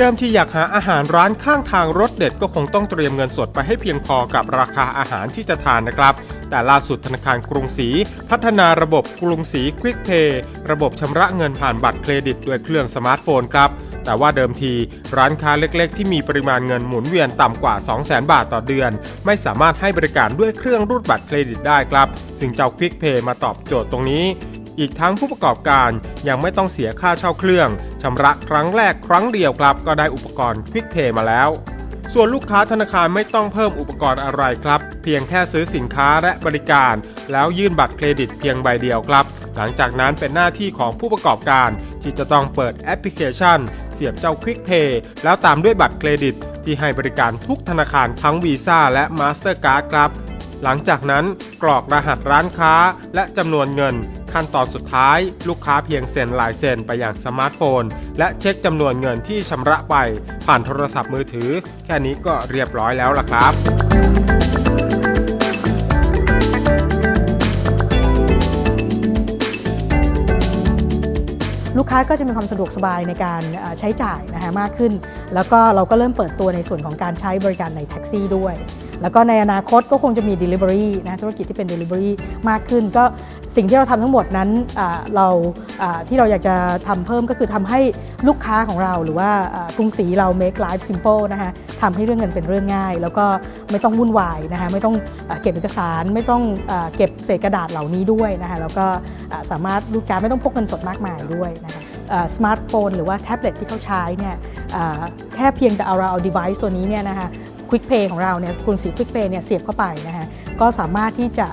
เดิมที่อยากหาอาหารร้านข้างทางรสเด็ดก็คงต้องเตรียมเงินสดไปให้เพียงพอกับราคาอาหารที่จะทานนะครับ แต่ล่าสุดธนาคารกรุงศรีพัฒนาระบบกรุงศรีควิกเพย์ระบบชำระเงินผ่านบัตรเครดิตด้วยเครื่องสมาร์ทโฟนครับ แต่ว่าเดิมทีร้านค้าเล็กๆ ที่มีปริมาณเงินหมุนเวียนต่ำกว่า 200,000 บาทต่อเดือน ไม่สามารถให้บริการด้วยเครื่องรูดบัตรเครดิตได้ครับ ซึ่งเจ้า Quick Pay มาตอบโจทย์ตรงนี้ อีกทั้งผู้ประกอบการยังไม่ต้องเสียค่าเช่าเครื่องชำระครั้งแรกครั้งเดียวครับ ก็ได้อุปกรณ์ Quick Pay มาแล้ว ส่วนลูกค้าธนาคารไม่ต้องเพิ่มอุปกรณ์อะไรครับ เพียงแค่ซื้อสินค้าและบริการ แล้วยื่นบัตรเครดิตเพียงใบเดียวครับ หลังจากนั้นเป็นหน้าที่ของผู้ประกอบการ ที่จะต้องเปิดแอปพลิเคชัน เสียบเจ้า Quick Pay แล้วตามด้วยบัตรเครดิต ที่ให้บริการทุกธนาคารทั้ง Visa และ Mastercard ครับหลังจากนั้นกรอกรหัสร้านค้าและจำนวนเงิน ขั้นตอนสุดท้าย ลูกค้าเพียงเซ็นลายเซ็นไปอย่างสมาร์ทโฟน และเช็คจำนวนเงินที่ชำระไป ผ่านโทรศัพท์มือถือ แค่นี้ก็เรียบร้อยแล้วล่ะครับลูกค้าก็จะมีความสะดวกสบายในการใช้จ่ายนะคะมากขึ้น แล้วก็เราก็เริ่มเปิดตัวในส่วนของการใช้บริการในแท็กซี่ด้วย แล้วก็ในอนาคตก็คงจะมี Delivery นะธุรกิจที่เป็น Delivery มากขึ้น ก็ สิ่งที่เราทำทั้งหมดนั้นเราที่เราอยากจะทำเพิ่มก็คือทำให้ลูกค้าของเราหรือว่ากรุงศรีเรา make life simple นะคะทำให้เรื่องเงินเป็นเรื่องง่าย แล้วก็ไม่ต้องวุ่นวายนะคะไม่ต้องเก็บเอกสาร ไม่ต้องเก็บเศษกระดาษเหล่านี้ด้วยนะคะแล้วก็สามารถลูกค้าไม่ต้องพกเงินสดมากมายด้วยนะคะสมาร์ทโฟนหรือว่าแท็บเล็ตที่เขาใช้เนี่ยแค่เพียงแต่เอาเราเอา device ตัวนี้เนี่ยนะคะควิกเพย์ของเราเนี่ยกรุงศรีควิกเพย์เนี่ยเสียบเข้าไปนะคะก็สามารถที่จะ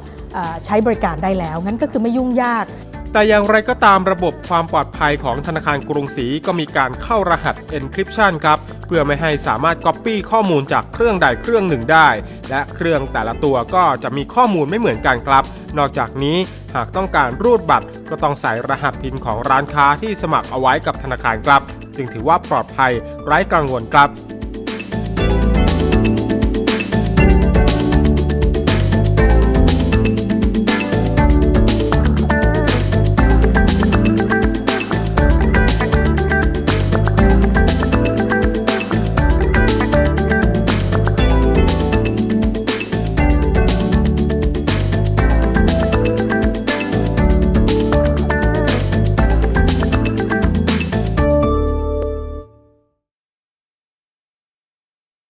ใช้บริการได้แล้วงั้นก็คือไม่ยุ่งยาก แต่อย่างไรก็ตามระบบความปลอดภัยของธนาคารกรุงศรีก็มีการเข้ารหัส encryption ครับ เพื่อไม่ให้สามารถ Copy ข้อมูลจากเครื่องใดเครื่องหนึ่งได้ และเครื่องแต่ละตัวก็จะมีข้อมูลไม่เหมือนกันครับ นอกจากนี้หากต้องการรูดบัตร ก็ต้องใส่รหัสพินของร้านค้าที่สมัครเอาไว้กับธนาคารครับ จึงถือว่าปลอดภัยไร้กังวลครับ